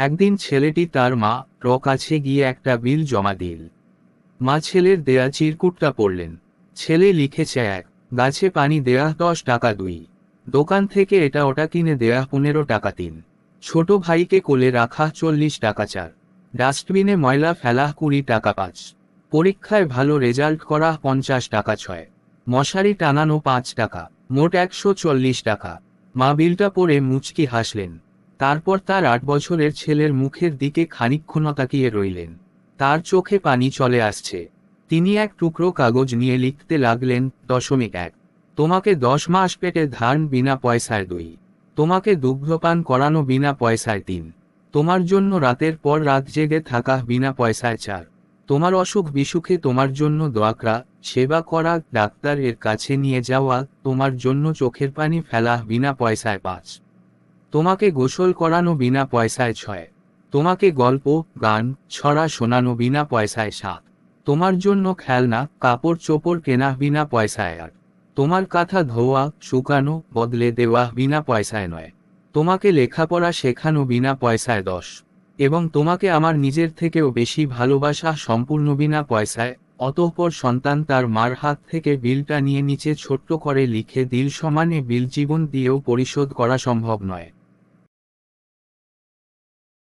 একদিন ছেলেটি তার মা র কাছে গিয়ে একটা বিল জমা দিল। মা ছেলের দেয়া চিরকুটটা পড়লেন। ছেলে লিখেছে এক, গাছে পানি দেয়া দশ টাকা দুই। দোকান থেকে এটা ওটা কিনে দেয়া পনেরো টাকা তিন। ছোট ভাইকে কোলে রাখা চল্লিশ টাকা চার। ডাস্টবিনে ময়লা ফেলা কুড়ি টাকা পাঁচ। পরীক্ষায় ভালো রেজাল্ট করা পঞ্চাশ টাকা ছয়। মশারি টানানো পাঁচ টাকা, মোট একশো চল্লিশ টাকা। মা বিলটা পড়ে মুচকি হাসলেন। তারপর তার আট বছরের ছেলের মুখের দিকে খানিকক্ষণ তাকিয়ে রইলেন। তার চোখে পানি চলে আসছে। তিনি এক টুকরো কাগজ নিয়ে লিখতে লাগলেন, দশমিক এক। তোমাকে দশ মাস পেটে ধান বিনা পয়সায় দুই। তোমাকে দুগ্ধপান করানো বিনা পয়সায় তিন। তোমার জন্য রাতের পর রাত জেগে থাকা বিনা পয়সায় চার। তোমার অসুখ বিসুখে তোমার জন্য দোয়াকরা সেবা করা, ডাক্তারের কাছে নিয়ে যাওয়া, তোমার জন্য চোখের পানি ফেলা বিনা পয়সায় পাঁচ। তোমাকে গোসল করানো বিনা পয়সায় ছয়। তোমাকে গল্প, গান, ছড়া শোনানো বিনা পয়সায় সাত। তোমার জন্য খেলনা, কাপড় চোপড় কেনা বিনা পয়সায় আর তোমার কাঁথা ধোয়া, শুকানো, বদলে দেওয়া বিনা পয়সায় নয়। তোমাকে লেখাপড়া শেখানো বিনা পয়সায় দশ। এবং তোমাকে আমার নিজের থেকেও বেশি ভালোবাসা সম্পূর্ণ বিনা পয়সায়, অতঃপর সন্তান তার মার হাত থেকে বিলটা নিয়ে নিচে ছোট্ট করে লিখে দিল সমানে বিল জীবন দিয়েও পরিশোধ করা সম্ভব নয়।